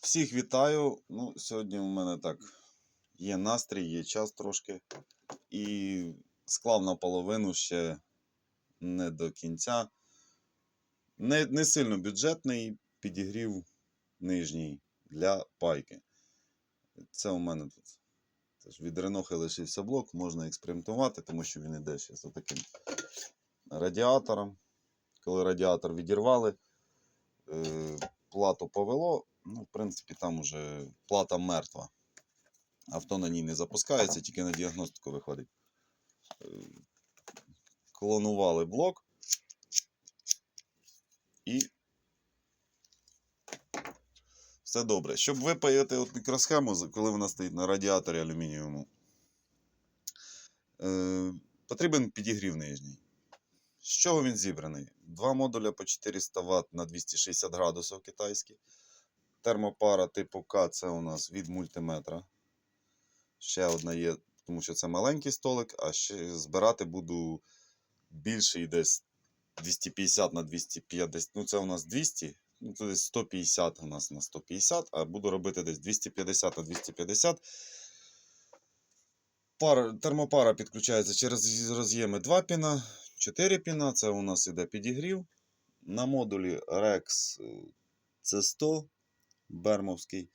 Всіх вітаю. Ну, сьогодні у мене так є настрій, є час трошки. І склав наполовину ще не до кінця. Не, не сильно бюджетний підігрів нижній для пайки. Це у мене тут теж від Ренохи лишився блок, можна експериментувати, тому що він іде ще з таким радіатором. Коли радіатор відірвали, е, плату повело. Ну, в принципі, там уже плата мертва. Авто на ній не запускається, тільки на діагностику виходить. Е, Клонували блок. І все добре. Щоб випаяти от мікросхему, коли вона стоїть на радіаторі алюмінієвому, е, потрібен підігрів нижній. З чого він зібраний? Два модуля по 400 Вт на 260 градусів китайські. Термопара типу К це у нас від мультиметра. Ще одна є, тому що це маленький столик, а ще збирати буду більший десь 250 на 250. Ну, це у нас 200, ну це десь 150 у нас на 150, а буду робити десь 250 на 250. Пара, термопара підключається через роз'єми 2 піна, 4 піна. Це у нас іде підігрів. На модулі Rex е, C100 Бермовський.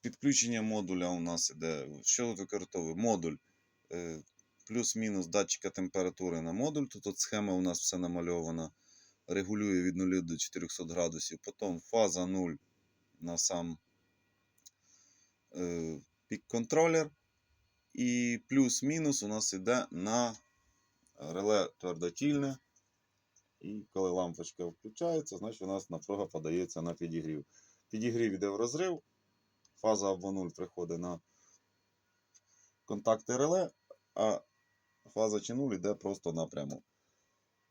Підключення модуля у нас іде. Що використовує? Модуль. е, Плюс-мінус датчика температури на модуль. Тут от схема у нас все намальована. Регулює від 0 до 400 градусів. Потім фаза 0 на сам е, пік-контролер. І плюс-мінус у нас іде на реле твердотільне. І коли лампочка включається, значить у нас напруга подається на підігрів. Підігрів йде в розрив, фаза або 0 приходить на контакти реле, а фаза чи 0 йде просто напряму.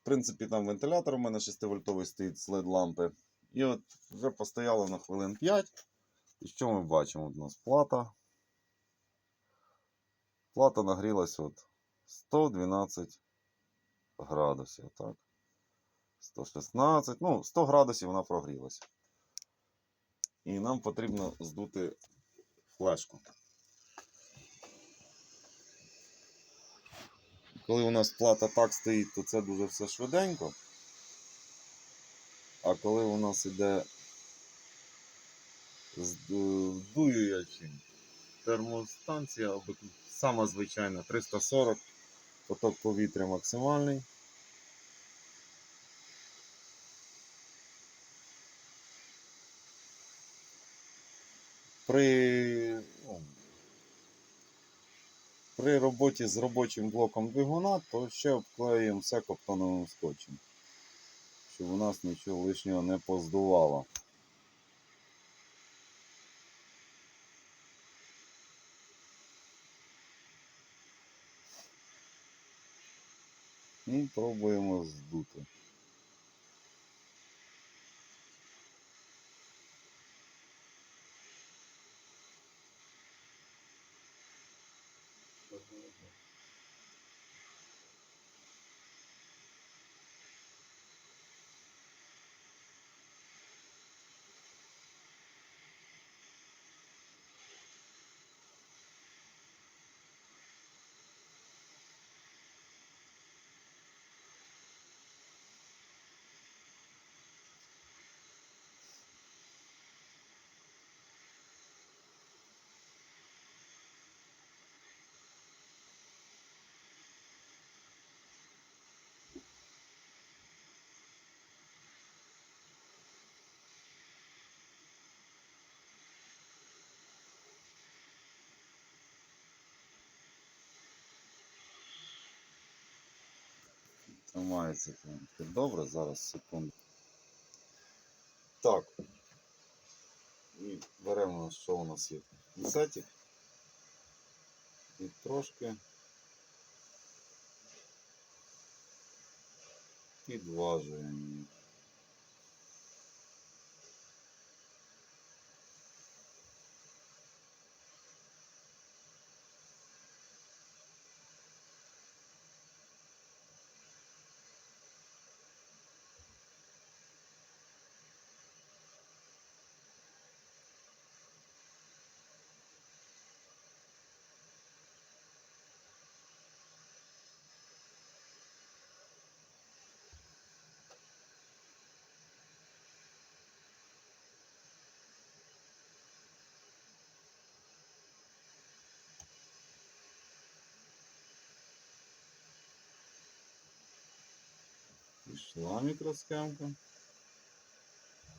В принципі, там вентилятор у мене 6 вольтовий стоїть з LED лампи. І от вже постояло на хвилин 5. І що ми бачимо? У нас плата. Плата нагрілась от 112 градусів. Так. 116, ну, 100 градусів вона прогрілася. І нам потрібно здути флешку. Коли у нас плата так стоїть, то це дуже все швиденько. А коли у нас іде здуюючи термостанція, сама звичайна 340, поток повітря максимальний. При, ну, при роботі з робочим блоком двигуна, то ще обклеюємо все коптоновим скотчем, щоб у нас нічого лишнього не поздувало. І пробуємо здути. Тримається там. добре, зараз секунду. Так. І беремо, що у нас є. Десятик. І трошки підважуємо. її. Пішла мікросхемка.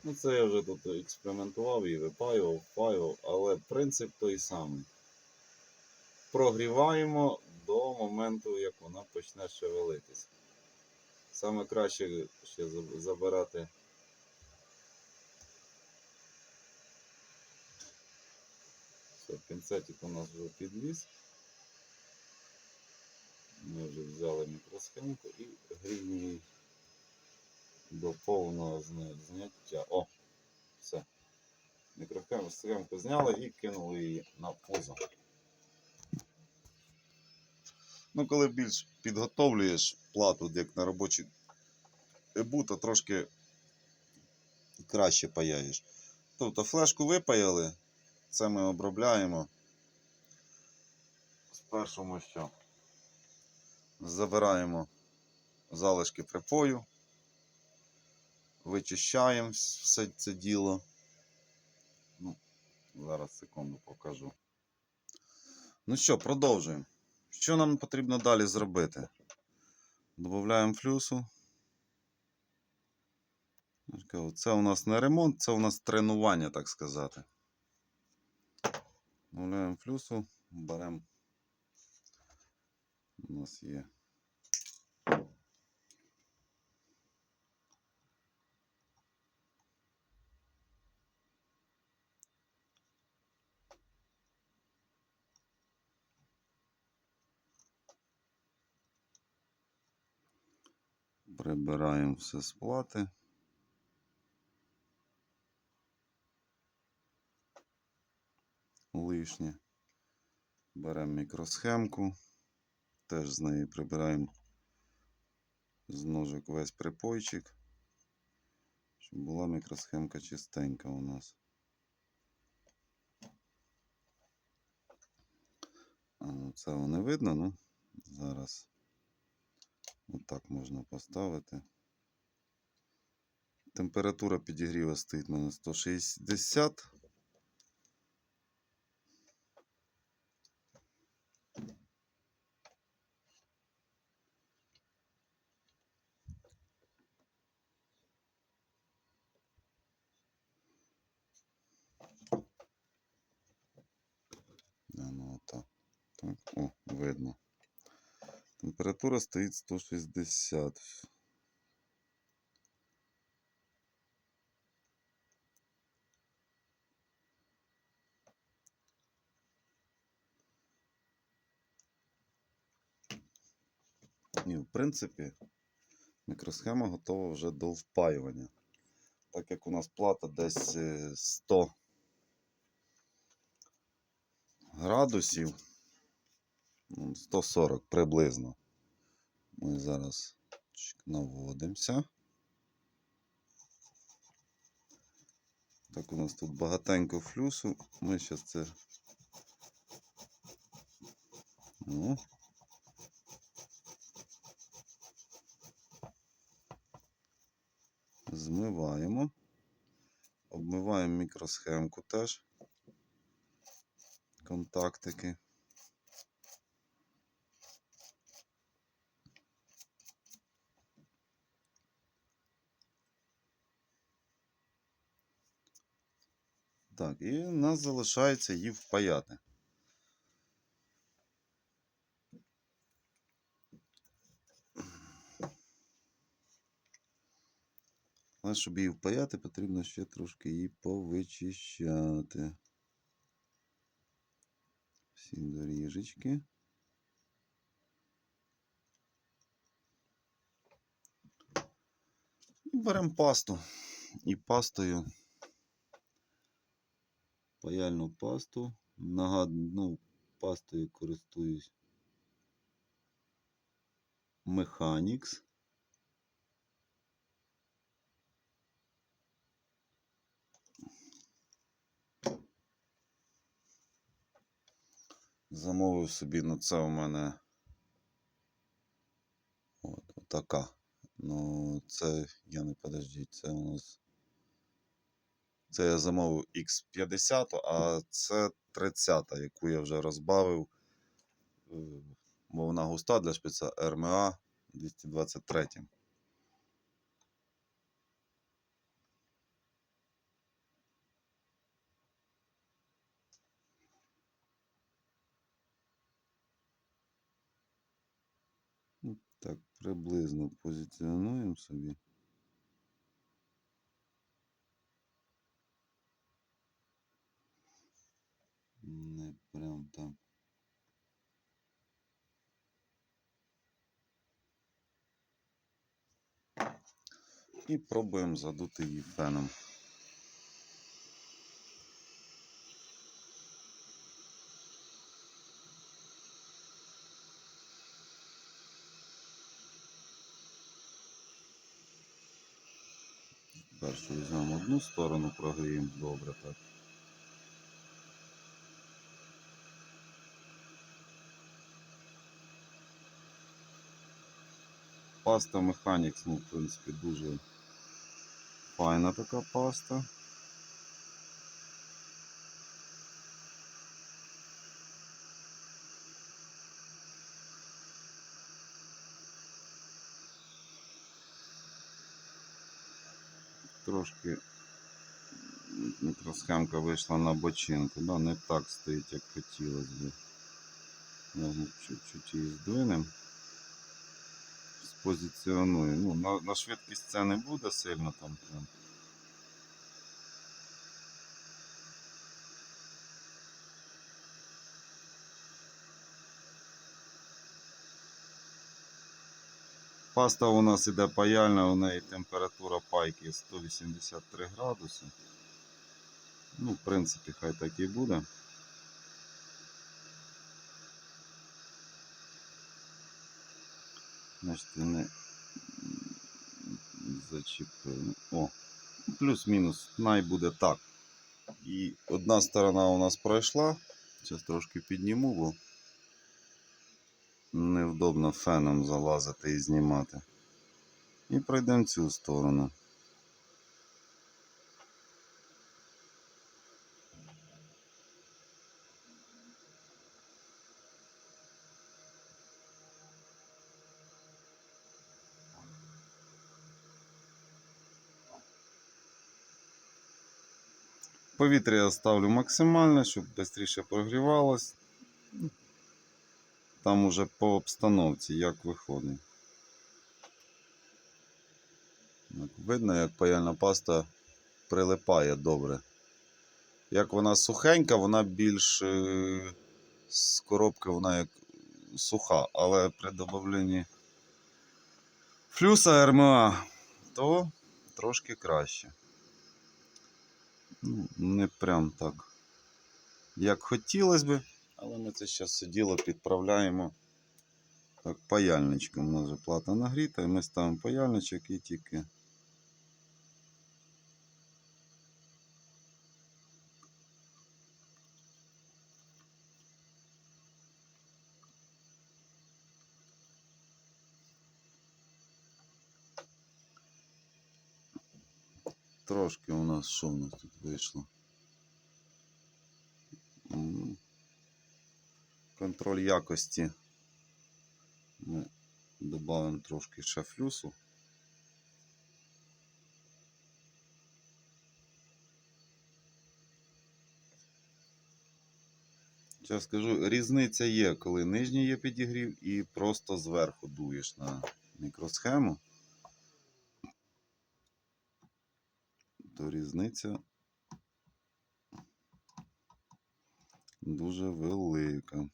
Ну, це я вже тут експериментував і випаював, впаював, але принцип той самий. Прогріваємо до моменту, як вона почне шевелитися. Саме краще ще забирати. Все, пінцетик у нас вже підвіз. Ми вже взяли мікросхемку і гріємо її до повного зняття. О! Все. Мікросхемку зняли і кинули її на пузо. Ну, коли більш підготовлюєш плату, як на робочий ебу, то трошки краще паяєш. Тобто флешку випаяли, це ми обробляємо. Спершу ми що? Забираємо залишки припою, вичищаємо все це діло. Ну, зараз секунду покажу. Ну що, продовжуємо. Що нам потрібно далі зробити? Додаємо флюсу. Це у нас не ремонт, це у нас тренування, так сказати. Додаємо флюсу, беремо. У нас є. Прибираємо все з плати. Лишнє. Беремо мікросхемку. Теж з неї прибираємо з ножик весь припойчик, щоб була мікросхемка чистенька у нас. Ну, це не видно, ну зараз отак можна поставити. Температура підігріва стоїть у мене 160. Ну отак. Так, о, видно. Температура стоїть 160. І, в принципі, мікросхема готова вже до впаювання. Так як у нас плата десь е, 100 градусів, ну, 140 приблизно. Ми зараз наводимося. Так, у нас тут багатенько флюсу. Ми зараз це. Ну. Змиваємо. Обмиваємо мікросхемку теж. Контактики. Так, і в нас залишається її впаяти. Але щоб її впаяти, потрібно ще трошки її повичищати. Всі доріжечки. І беремо пасту. І пастою, паяльну пасту. Нагад... Ну, пастою користуюсь Mechanics. Замовив собі, ну це у мене от, така. Ну, це я не подождіть, це у нас. Це я замовив X50, а це 30, яку я вже розбавив. Е, бо вона густа для шпица РМА 223. Ну, так, приблизно позиціонуємо собі. Не прям там. І пробуємо задути її феном. Першу візьмемо одну сторону, прогріємо добре так. Паста Mechanics, ну, в принципі, дуже файна така паста. Трошки мікросхемка вийшла на бочинку, да, не так стоїть, як хотілося б. Чуть-чуть її здвинемо. Спозиціоную. Ну, на, на швидкість це не буде сильно там прям. Паста у нас іде паяльна, у неї температура пайки 183 градуси. Ну, в принципі, хай так і буде. Значить, не зачепили. О, плюс-мінус, най буде так. І одна сторона у нас пройшла. Зараз трошки підніму, бо невдобно феном залазити і знімати. І пройдемо цю сторону. Повітря я ставлю максимальне, щоб швидше прогрівалось. Там уже по обстановці як виходить. Видно, як паяльна паста прилипає добре. Як вона сухенька, вона більш е, з коробки вона як суха, але при додавленні флюса РМА, то трошки краще. Ну, не прям так, як хотілося би, але ми це зараз все діло підправляємо так, паяльничком. У нас вже плата нагріта, і ми ставимо паяльничок і тільки. Трошки у нас що в нас тут вийшло? Контроль якості. Ми додамо трошки ще флюсу. Зараз скажу, різниця є, коли нижній є підігрів і просто зверху дуєш на мікросхему. То різниця дуже велика.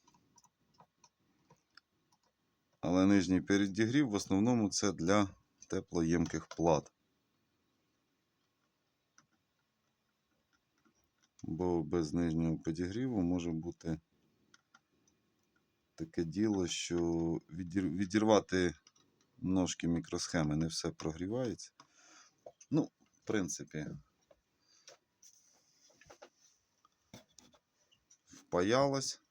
Але нижній підігрів в основному це для теплоємких плат. Бо без нижнього підігріву може бути таке діло, що відірвати ножки мікросхеми не все прогрівається. Принципі, впаялось.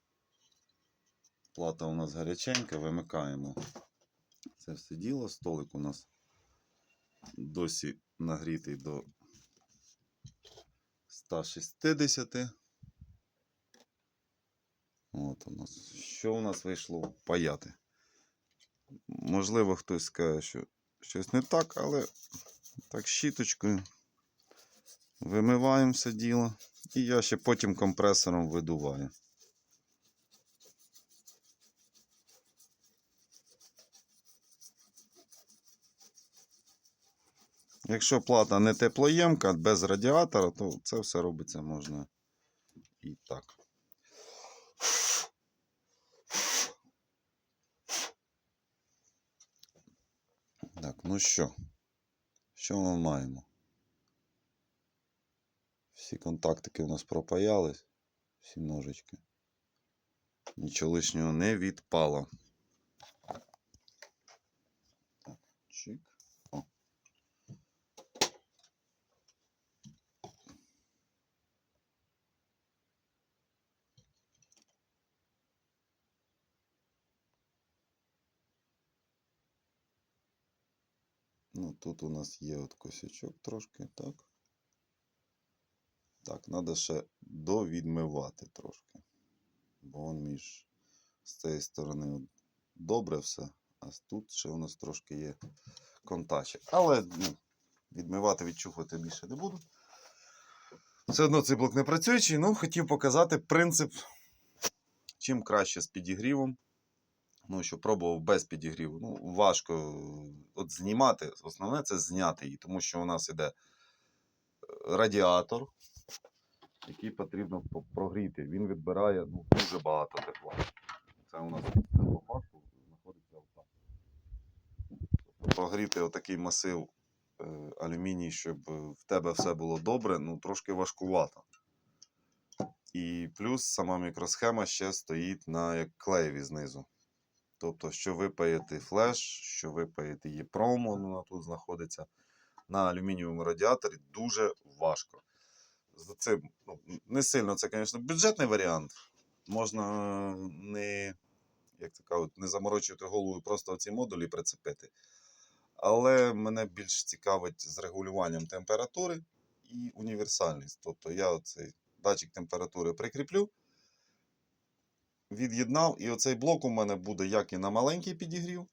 Плата у нас гаряченька, вимикаємо це все діло. Столик у нас досі нагрітий до 160. От у нас. Що у нас вийшло паяти? Можливо, хтось скаже, що щось не так, але так, щіточкою. Вимиваємо все діло. І я ще потім компресором видуваю. Якщо плата не теплоємка, без радіатора, то це все робиться можна і так. Так, ну що? Що ми маємо? Всі контактики у нас пропаялись, всі ножички. Нічого лишнього не відпало. Так, чик. О. Ну, тут у нас є от косячок трошки, так. Так, треба ще довідмивати трошки. Бо он між з цієї сторони добре все, а тут ще у нас трошки є контачі. Але ну, відмивати, відчухувати більше не буду. Все одно цей блок не працюючий, ну хотів показати принцип, чим краще з підігрівом. Ну, що пробував без підігріву. Ну, важко е, от знімати. Основне це зняти її, тому що у нас іде е, радіатор, який потрібно прогріти. Він відбирає ну, дуже багато тепла. Це у нас по факту знаходиться отак. Прогріти отакий масив е, алюміній, щоб е, в тебе все було добре, ну трошки важкувато. І плюс сама мікросхема ще стоїть на як клеєві знизу. Тобто, що випаяти флеш, що випаяти є промо, вона тут знаходиться на алюмінієвому радіаторі дуже важко. З цим ну, не сильно це, звісно, бюджетний варіант. Можна не, як це кажуть, не заморочувати голову, просто ці модулі прицепити. Але мене більш цікавить з регулюванням температури і універсальність. Тобто я цей датчик температури прикріплю, від'єднав, і оцей блок у мене буде як і на маленький підігрів,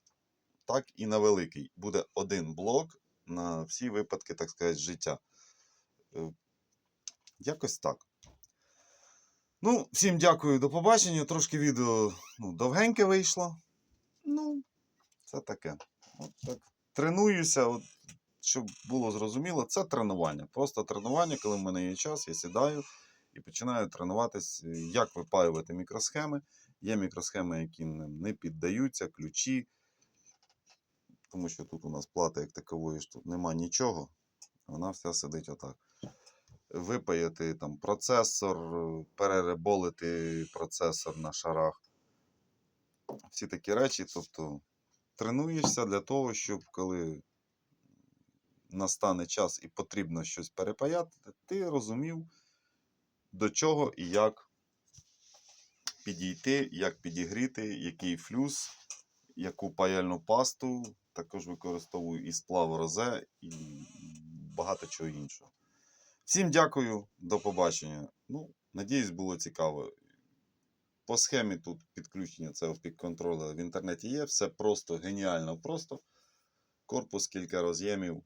так і на великий. Буде один блок на всі випадки, так сказати, життя. Е, Якось так. Ну, всім дякую, до побачення. Трошки відео ну, довгеньке вийшло. Ну, це таке. От так. Тренуюся, от, щоб було зрозуміло, це тренування. Просто тренування, коли в мене є час, я сідаю і починаю тренуватись, е, як випаювати мікросхеми. Є мікросхеми, які не піддаються, ключі. Тому що тут у нас плата як такової ж тут нема нічого. Вона вся сидить отак. Випаяти там процесор, е, перереболити процесор на шарах. Всі такі речі. Тобто тренуєшся для того, щоб коли настане час і потрібно щось перепаяти, ти розумів, до чого і як підійти, як підігріти, який флюс, яку паяльну пасту. Також використовую і сплав розе, і багато чого іншого. Всім дякую, до побачення. Ну, надіюсь, було цікаво. По схемі тут підключення цього пік-контролера в інтернеті є. Все просто геніально просто. Корпус, кілька роз'ємів,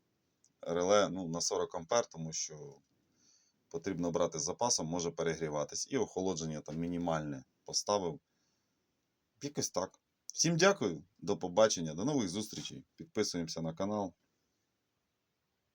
реле ну, на 40 ампер, тому що потрібно брати з запасом, може перегріватись. І охолодження там мінімальне поставив. Якось так. Всім дякую, до побачення, до нових зустрічей. Підписуємося на канал.